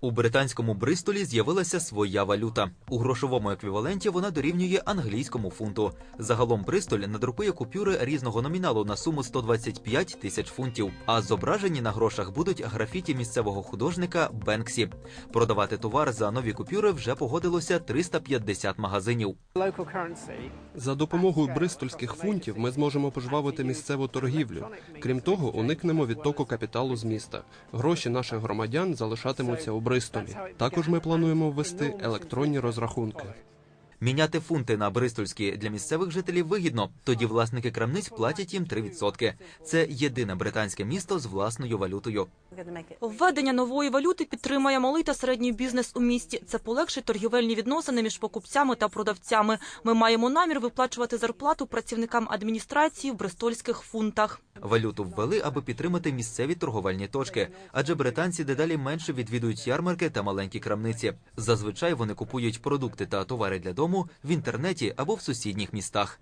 У британському Бристолі з'явилася своя валюта. У грошовому еквіваленті вона дорівнює англійському фунту. Загалом Бристоль надрукує купюри різного номіналу на суму 125 тисяч фунтів. А зображені на грошах будуть графіті місцевого художника Бенксі. Продавати товар за нові купюри вже погодилося 350 магазинів. За допомогою бристольських фунтів ми зможемо пожвавити місцеву торгівлю. Крім того, уникнемо відтоку капіталу з міста. Гроші наших громадян залишатимуться у Бристолі. Також ми плануємо ввести електронні розрахунки. Міняти фунти на бристольські для місцевих жителів вигідно. Тоді власники крамниць платять їм 3%. Це єдине британське місто з власною валютою. Введення нової валюти підтримує малий та середній бізнес у місті. Це полегшить торгівельні відносини між покупцями та продавцями. Ми маємо намір виплачувати зарплату працівникам адміністрації в брестольських фунтах. Валюту ввели, аби підтримати місцеві торговельні точки, адже британці дедалі менше відвідують ярмарки та маленькі крамниці. Зазвичай вони купують продукти та товари для дому в інтернеті або в сусідніх містах.